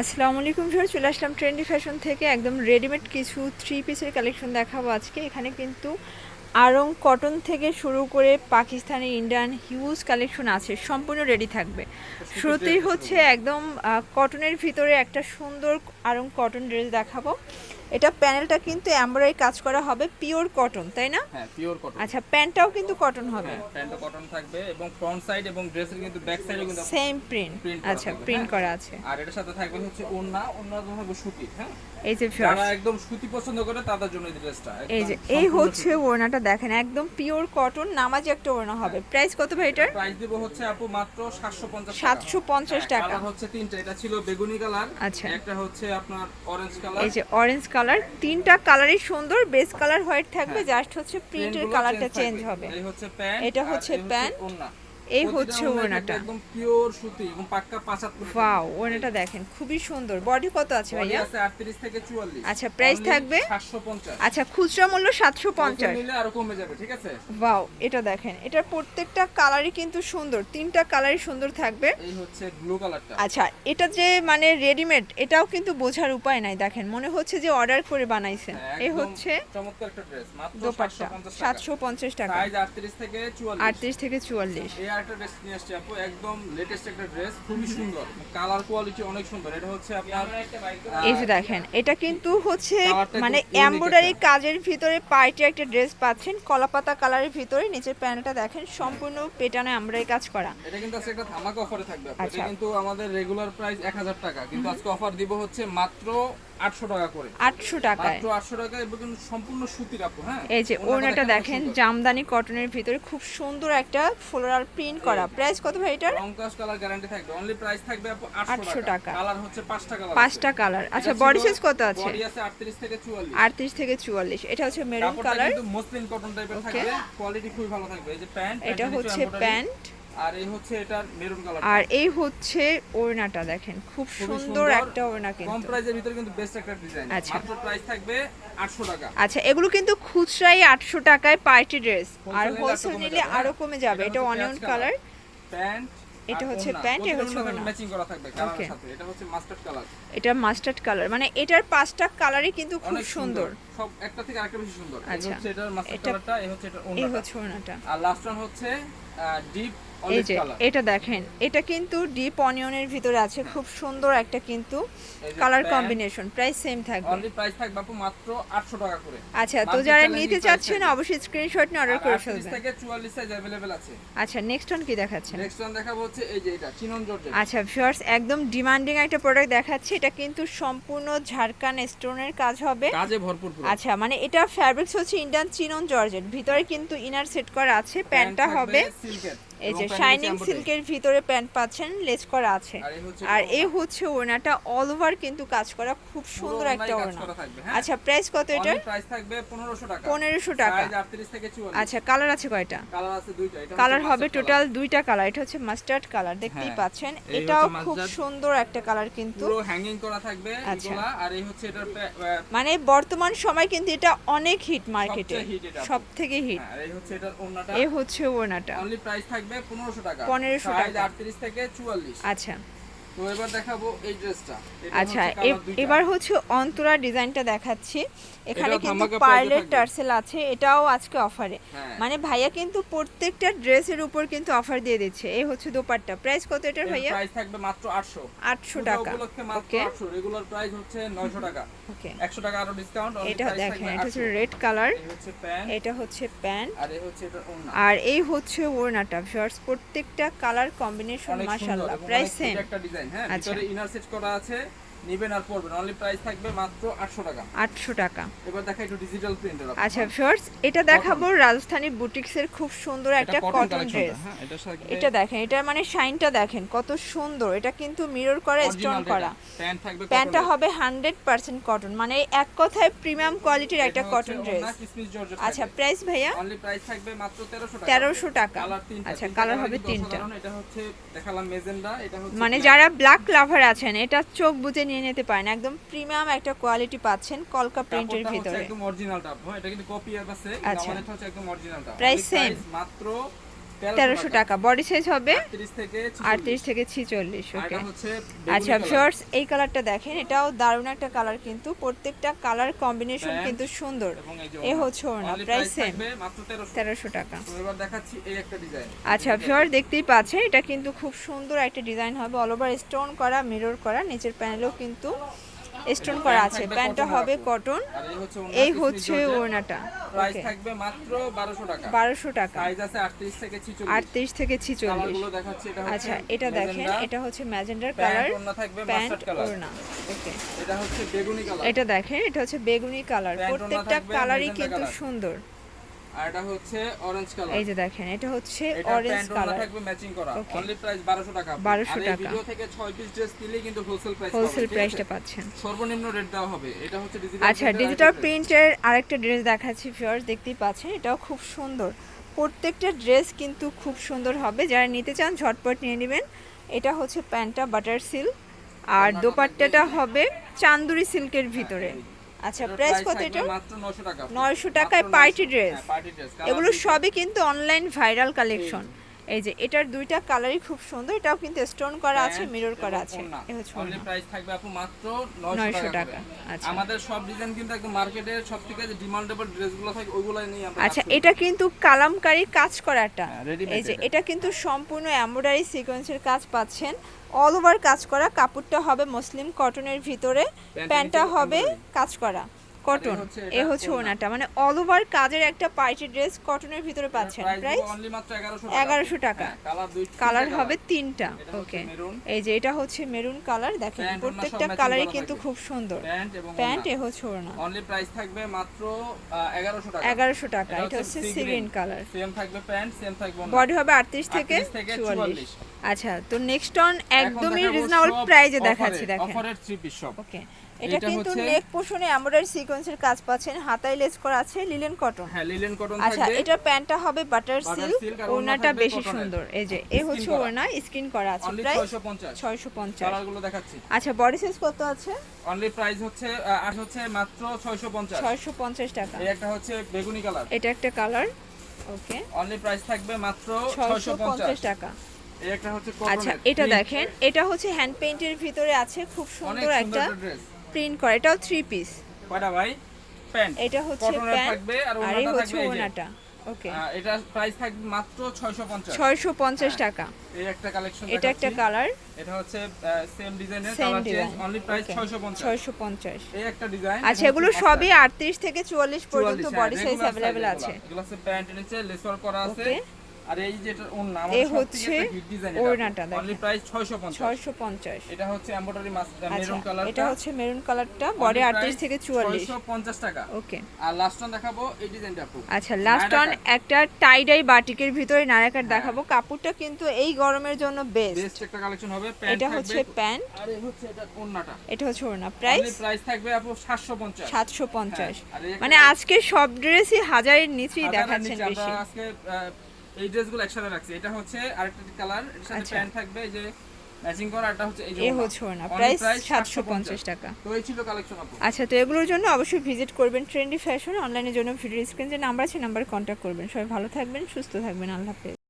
আসসালামু আলাইকুম স্যার চলে আসলাম ট্রেন্ডি ফ্যাশন থেকে। একদম রেডিমেড কিছু থ্রি পিসের কালেকশন দেখাবো আজকে। এখানে কিন্তু আরং কটন থেকে শুরু করে পাকিস্তানি ইন্ডিয়ান হিউজ কালেকশন আছে, সম্পূর্ণ রেডি থাকবে। শুরুতেই হচ্ছে একদম কটনের ভিতরে একটা সুন্দর আরং কটন ড্রেস দেখাবো। এটা প্যানেলটা কিন্তু এমব্রয়ডারি কাজ করা হবে পিওর কটন তাই না? হ্যাঁ পিওর কটন। আচ্ছা প্যান্টটাও কিন্তু কটন হবে। হ্যাঁ প্যান্টও কটন থাকবে এবং ফ্রন্ট সাইড এবং ড্রেসের কিন্তু ব্যাক সাইডেও কিন্তু সেম প্রিন্ট আচ্ছা প্রিন্ট হ্যাঁ। করা আছে। আর এটার সাথে থাকবে হচ্ছে ওড়না ওড়না থাকবে সুতি হ্যাঁ? এই যে যারা ভিউয়ার্স একদম সুতি পছন্দ করে তাদের জন্য এই ড্রেসটা এই যে এই হচ্ছে ওড়নাটা দেখেন একদম পিওর কটন নামাজি একটা ওড়না হবে। প্রাইস কত ভাই এটার? প্রাইস দিব হচ্ছে আপু মাত্র 750 750 টাকা। হচ্ছে তিনটা এটা ছিল বেগুনি কালার আচ্ছা। একটা হচ্ছে আপনার অরেঞ্জ কালার। এই যে অরেঞ্জ কালার তিনটা কালারই সুন্দর বেস কালার হোয়াইট থাকবে জাস্ট হচ্ছে প্রিন্টের কালারটা চেঞ্জ হবে। এটা হচ্ছে প্যান্ট, এই হচ্ছে ওড়নাটা। একদম পিওর সুতি এবং পাক্কা 75 ওয়াও ওড়নাটা দেখেন খুবই সুন্দর। বডি কত আছে ভাইয়া? আছে 38 থেকে 44 আচ্ছা, Only থাকবে? 750 আচ্ছা খুচরা মূল্য সাতশো পঞ্চাশ। পঞ্চাশ নিলে আরও কমে যাবে ঠিক আছে? ওয়াও এটা দেখেন এটার প্রত্যেকটা কালারই কিন্তু সুন্দর তিনটা কালারই সুন্দর থাকবে। এই হচ্ছে ব্লু কালারটা আচ্ছা এটা যে মানে রেডিমেড এটাও কিন্তু বোঝার উপায় নাই দেখেন মনে হচ্ছে যে অর্ডার করে বানাইছেন। এই হচ্ছে চমৎকার একটা ড্রেস মাত্র 750 সাতশো পঞ্চাশ টাকা। সাইজ 38 থেকে 44 আটত্রিশ থেকে চুয়াল্লিশ। এই আরেকটা ড্রেস নিয়ে আসছে আপু একদম লেটেস্ট একটা ড্রেস খুবই সুন্দর কালার কোয়ালিটি অনেক সুন্দর এটা হচ্ছে আপনার এই যে দেখেন এটা কিন্তু হচ্ছে মানে এমব্রয়ডারি কাজের ভিতরে পার্টি একটা ড্রেস পাচ্ছেন কলাপাতা কালারের ভিতরে নিচের প্যান্টটা দেখেন সম্পূর্ণ পেটানো এমব্রয়ডারি কাজ করা এটা কিন্তু আজকে একটা ধামাকা অফারে থাকবে আপু। আচ্ছা। এটা কিন্তু আমাদের রেগুলার প্রাইস 1000 টাকা কিন্তু আজকে অফার দিব হচ্ছে মাত্র 800 টাকা করে। আটশো টাকায়। মাত্র 800 টাকা এবং সম্পূর্ণ সুতির আপু হ্যাঁ? এই যে ওড়নাটা দেখেন। জামদানি কটনের ভিতরে খুব সুন্দর একটা ফ্লোরাল প্রিন্ট করা। প্রাইস কত ভাই এটার? কাজ কালার গ্যারান্টি থাকবে। অনলি প্রাইস থাকবে আপু 800 800 টাকা। কালার হচ্ছে পাঁচটা কালার পাঁচটা কালার আচ্ছা বডি সাইজ কত আছে? বডি আছে 38 থেকে 44 আটত্রিশ থেকে চুয়াল্লিশ। এটা হচ্ছে মেরুন কালার কিন্তু মসলিন কটন টাইপের থাকবে। কোয়ালিটি খুবই ভালো থাকবে। এই যে প্যান্ট এটা হচ্ছে প্যান্ট আর এই হচ্ছে এটা মেরুন কালার আর এই হচ্ছে ওড়নাটা দেখেন খুব সুন্দর একটা ওড়না কম কিন্তু। প্রাইসের ভিতরে কিন্তু বেস্ট একটা ডিজাইন আচ্ছা। মাত্র প্রাইস থাকবে 800 টাকা। আচ্ছা এগুলো কিন্তু খুচরাই আটশো টাকায় পার্টি ড্রেস আর হোলসেল কমে নিলে যাবে, আরও হ্যাঁ? কমে যাবে। এটা এটা অনিয়ন কালার প্যান্ট এটা হচ্ছে প্যান্ট, এ হচ্ছে। ম্যাচিং করা থাকবে Okay. সাথে। এটা হচ্ছে মাস্টার্ড কালার এটা মাস্টার্ড কালার মানে এটার পাঁচটা কালারই কিন্তু খুব সুন্দর। সব একটা থেকে আরেকটা বেশি সুন্দর। এই আচ্ছা। হচ্ছে এটার মাস্টার্ড কালারটা এই হচ্ছে এটা এই হচ্ছে ওড়নাটা। আর লাস্ট ওয়ান হচ্ছে ডিপ এই অলিভ যে কালার এটা দেখেন এটা কিন্তু ডিপ অনিয়নের ভিতরে আছে খুব সুন্দর একটা কিন্তু এই যে colour pant, combination price same থাকবে অনলি প্রাইস থাকবে আপু মাত্র 800 টাকা করে আচ্ছা তো Market যারা challenge নিতে price চাচ্ছেন থাকবে। অবশ্যই স্ক্রিনশট নিয়ে অর্ডার আর করে 38 ফেলবেন থেকে 44 সাইজ अवेलेबल আছে আচ্ছা নেক্সট ওয়ান কি দেখাচ্ছেন নেক্সট ওয়ান দেখাবো হচ্ছে এই যে এটা চিনন জর্জেট আচ্ছা ভিউয়ার্স একদম ডিমান্ডিং একটা প্রোডাক্ট দেখাচ্ছি এটা কিন্তু সম্পূর্ণ ঝাড়খান স্টোনের কাজ হবে কাজে ভরপুর পুরো আচ্ছা মানে এটা ফ্যাব্রিক্স হচ্ছে ইন্ডিয়ান চিনন জর্জেট ভিতরে কিন্তু ইনার সেট করা আছে প্যান্টটা হবে সিল্কের এই যে শাইনিং সিল্কের ভিতরে প্যান্ট পাচ্ছেন লেস করা আছে। আর এই হচ্ছে। এই ওড়নাটা অল ওভার কিন্তু কাজ করা খুব সুন্দর একটা ওড়না। হ্যাঁ? আচ্ছা প্রাইস কত এটার? প্রাইস থাকবে 1500 টাকা। পনেরোশো টাকা। সাইজ 38 থেকে 44 আচ্ছা কালার আছে কয়টা? কালার আছে দুইটা এটা কালার হবে টোটাল দুইটা কালার এটা হচ্ছে মাস্টার্ড কালার দেখতেই পাচ্ছেন। এটাও খুব সুন্দর একটা কালার কিন্তু। পুরো হ্যাঙ্গিং করা থাকবে আচ্ছা। এগুলা আর এই হচ্ছে এটার মানে বর্তমান সময় কিন্তু এটা অনেক হিট মার্কেটে সবচেয়ে hit এটা। সব থেকে হিট হ্যাঁ, আর এই হচ্ছে এটার ওড়নাটা। এ হচ্ছে ওড়নাটা। অনলি প্রাইস থাকবে 1500 টাকা। 1500 সাইজ টাকা। 38 থেকে 44 আচ্ছা। তো এবার দেখাবো এই ড্রেসটা। আচ্ছা এবার হচ্ছে অন্তরা ডিজাইনটা দেখাচ্ছি। এখানে কিন্তু পার্লের টার্সেল আছে এটাও আজকে অফারে। হ্যাঁ। মানে ভাইয়া কিন্তু প্রত্যেকটা ড্রেসের উপর কিন্তু অফার দিয়ে দিচ্ছে। এই হচ্ছে দোপাট্টা। প্রাইস কত এটার ভাইয়া? প্রাইস থাকবে মাত্র 800 আটশো পূজা টাকা। ওকে। রেগুলার প্রাইস হচ্ছে 900 টাকা। ওকে। 100 টাকা আরও ডিসকাউন্ট এটা দেখেন এটা হচ্ছে রেড কালার এই হচ্ছে প্যান্ট এটা হচ্ছে প্যান্ট আর এই হচ্ছে এটা ওড়না। আর এই হচ্ছে ওড়নাটা। ভিউয়ার্স প্রত্যেকটা কালার কম্বিনেশন মাশাআল্লাহ। প্রাইস সেম ডিজাইন হ্যাঁ আচ্ছা। ভিতরে ইনার সেট করা আছে নিবেন আর পরবেন। অনলি প্রাইস থাকবে মাত্র 800 টাকা। আটশো টাকা। এবার দেখা একটু ডিজিটাল প্রিন্টের আচ্ছা এটা দেখাবো রাজস্থানি বুটিক্সের খুব সুন্দর একটা কটন ড্রেস হ্যাঁ এটা দেখেন এটার মানে শাইনটা দেখেন কত সুন্দর। এটা কিন্তু মিরর করা স্টোন করা। প্যান্ট থাকবে প্যান্টটা হবে হান্ড্রেড পার্সেন্ট কটন মানে এক কথায় প্রিমিয়াম কোয়ালিটির একটা কটন ড্রেস আচ্ছা প্রাইস ভাইয়া? অনলি প্রাইস থাকবে মাত্র 1300 টাকা। তেরোশো টাকা। আচ্ছা কালার হবে তিনটা। এটা হচ্ছে দেখালাম মেজেন্ডা এটা হচ্ছে মানে যারা ব্ল্যাক লাভার আছেন এটা চোখ বুঝে নিয়ে নিতে পারেন। একদম প্রিমিয়াম একটা কোয়ালিটি পাচ্ছেন কলকা প্রিন্টের ভিতরে। একদম ভিতরে একদম অরিজিনালটা এটা কিন্তু কপি আছে আমাদের আমাদেরটা হচ্ছে একদম অরিজিনালটা প্রাইস সেম মাত্র তেরোশো টাকা। বডি সাইজ হবে আটত্রিশ থেকে ছিচল্লিশ। ওকে আচ্ছা ভিউয়ার্স এই কালারটা দেখেন এটাও দারুণ একটা কালার কিন্তু। প্রত্যেকটা কালার কম্বিনেশন কিন্তু সুন্দর। এ। হচ্ছে Only প্রাইস সেম থাকবে মাত্র 1300 তেরোশো টাকা। আচ্ছা ভিউয়ার দেখতেই পাচ্ছেন এটা কিন্তু খুব সুন্দর একটা ডিজাইন হবে। অল ওভার স্টোন করা মিরর করা নিচের প্যানেলেও কিন্তু স্টোন করা আছে। প্যান্টটা হবে কটন এই হচ্ছে। ওড়নাটা প্রাইস থাকবে মাত্র 1200 টাকা। বারোশো টাকা। সাইজ আছে 38 থেকে 46 আটত্রিশ থেকে ছিচল্লিশ। কালারগুলো দেখাচ্ছি এটা হচ্ছে আচ্ছা এটা দেখেন এটা হচ্ছে ম্যাজেন্ডার কালার ওড়না থাকবে প্যান্ট কালার ওড়না। ওকে এটা হচ্ছে বেগুনি কালার এটা দেখেন এটা হচ্ছে বেগুনি কালার প্রত্যেকটা কালারই কিন্তু সুন্দর। আর এটা হচ্ছে অরেঞ্জ কালার এই যে দেখেন এটা হচ্ছে অরেঞ্জ কালার থাকবে ম্যাচিং করা। অনলি প্রাইস 1200 টাকা। 1200 টাকা। ভিডিও থেকে 6 পিস ড্রেস কিন্তু হোলসেল প্রাইস হোলসেল প্রাইসটা পাচ্ছেন। সর্বনিম্ন রেট দেওয়া হবে। এটা হচ্ছে ডিজিটাল আচ্ছা ডিজিটাল প্রিন্টের আরেকটা ড্রেস দেখাচ্ছি ফিওর্স দেখতেই পাচ্ছেন এটাও খুব সুন্দর। প্রত্যেকটা ড্রেস কিন্তু খুব সুন্দর হবে। যারা নিতে চান ঝটপট নিয়ে নেবেন। এটা হচ্ছে প্যান্টটা বাটার সিল্ক। আর দোপাট্টাটা হবে চান্দুরি সিল্কের ভিতরে। আচ্ছা প্রাইস কত এটা মাত্র 900 টাকা। 900 টাকায় party dress। পার্টি ড্রেস এগুলো সবই কিন্তু অনলাইন ভাইরাল কালেকশন এই যে এটার দুইটা কালারই খুব সুন্দর এটাও কিন্তু স্টোন করা আছে মিরর করা আছে। অনলি প্রাইস থাকবে আপু মাত্র 900 900 টাকা আচ্ছা। আমাদের সব ডিজাইন কিন্তু একদম মার্কেটের সবথেকে যে ডিমান্ডেবল ড্রেসগুলো থাকে ওইগুলো নিয়ে আমরা আচ্ছা এটা কিন্তু কালামকারী কাজ করাটা। হ্যাঁ, এই যে এটা। এটা কিন্তু সম্পূর্ণ এমব্রয়ডারি সিকোয়েন্সের কাজ পাচ্ছেন। অল ওভার কাজ করা কাপড়টা হবে মুসলিম কটনের ভিতরে প্যান্টটা হবে কাজ করা। কটন এ হচ্ছে ওনাটা মানে অল ওভার কাজের একটা পার্টি ড্রেস কটনের ভিতরে পাচ্ছেন প্রাইস 1100 টাকা। কালার দুই কালার হবে তিনটা। ওকে এই যে এটা হচ্ছে মেরুন কালার দেখেন প্রত্যেকটা কালারই কিন্তু খুব সুন্দর। প্যান্ট এ হচ্ছে ওড়না। অনলি প্রাইস থাকবে মাত্র 1100 টাকা। এগারোশো টাকা। এটা হচ্ছে সিগ্রিন কালার সেম থাকবে প্যান্ট সেম থাকবে বডি হবে আটত্রিশ থেকে 38 থেকে চুয়াল্লিশ। 44 আচ্ছা তো নেক্সট অন একদমই রিজনেবল প্রাইজে দেখাচ্ছি দেখেন। offer-এর থ্রি পিস ওকে এটা কিন্তু নেক পোষণে এমব্রয়ডারি সিকোয়েন্সের কাজ পাচ্ছেন। হাতায় লেস করা আছে লিলেন কটন। হ্যাঁ লিলেন কটন আচ্ছা এটা প্যান্টটা হবে বাটার সিল্ক ওড়নাটা বেশি সুন্দর। এই যে এ Skin হচ্ছে। ওড়না স্ক্রিন করা আছে অনলি প্রাইস 650 কালারগুলো দেখাচ্ছি। আচ্ছা বডি সাইজ কত আছে? অনলি প্রাইস হচ্ছে আর হচ্ছে মাত্র 650 ছয়শো পঞ্চাশ টাকা। এই একটা হচ্ছে বেগুনি কালার এটা একটা কালার ওকে অনলি প্রাইস থাকবে মাত্র ছয়শো পঞ্চাশ। 650 টাকা। এই আচ্ছা এটা দেখেন এটা হচ্ছে হ্যান্ড পেইন্টের ভিতরে আছে খুব সুন্দর একটা প্রিন্ট করা। এটাও থ্রি পিস কয়টা ভাই? প্যান্ট এটা হচ্ছে প্যান্ট থাকবে আর হচ্ছে থাকবে। ওনাটা ওকে এটা প্রাইস থাকবে মাত্র 650 ছয়শো পঞ্চাশ হ্যাঁ। টাকা। এই একটা কালেকশন এটা একটা কালার এটা হচ্ছে সেম ডিজাইনের কালার চেঞ্জ অনলি প্রাইস 650 ছয়শো পঞ্চাশ। এই একটা ডিজাইন আচ্ছা এগুলো সবই আটত্রিশ থেকে চুয়াল্লিশ পর্যন্ত বডি সাইজ অ্যাভেলেবেল আছে। এগুলো প্যান্ট নিচে লেসওয়ার করা আছে। আর এই যেটা এই আমাদের সব হচ্ছে ওড়নাটা অনলি প্রাইস 650 ছয়শো পঞ্চাশ। এটা হচ্ছে এমব্রয়ডারি মেরুন কালার এটা হচ্ছে মেরুন কালারটা বডি আটত্রিশ থেকে চুয়াল্লিশ। 650 টাকা। ওকে। আর লাস্ট ওয়ান দেখাবো এই ডিজাইনটা আপু আচ্ছা লাস্ট অন। একটা টাইডাই বাটিকের ভিতরে নারাকার হ্যাঁ। দেখাবো। কাপড়টা কিন্তু এই গরমের জন্য বেস্ট বেস্ট একটা কালেকশন হবে প্যান্ট এটা হচ্ছে প্যান্ট। আর এই হচ্ছে এটা ওন্নাটা এটা হচ্ছে ওড়না। প্রাইস প্রাইস থাকবে আপু 750 সাতশো পঞ্চাশ। হ্যাঁ, মানে আজকে সব ড্রেসই হাজারের নিচেই দেখাচ্ছেন বেশি। আজকে এই ড্রেসগুলো একসাথে রাখছি। এটা হচ্ছে আরেকটা কালারের সাথে আচ্ছা। প্যান্ট থাকবে এই যে ম্যাচিং করা এটা হচ্ছে এই যে এই হচ্ছে না প্রাইস price সাতশো পঞ্চাশ টাকা। তো এই ছিল কালেকশন আপু আচ্ছা তো এগুলোর জন্য অবশ্যই ভিজিট করবেন ট্রেন্ডি ফ্যাশন অনলাইনে জন্য ভিডিও স্ক্রিন যে নাম্বার আছে নাম্বারে কন্টাক্ট করবেন। সবাই ভালো থাকবেন সুস্থ থাকবেন আল্লাহ হাফেজ।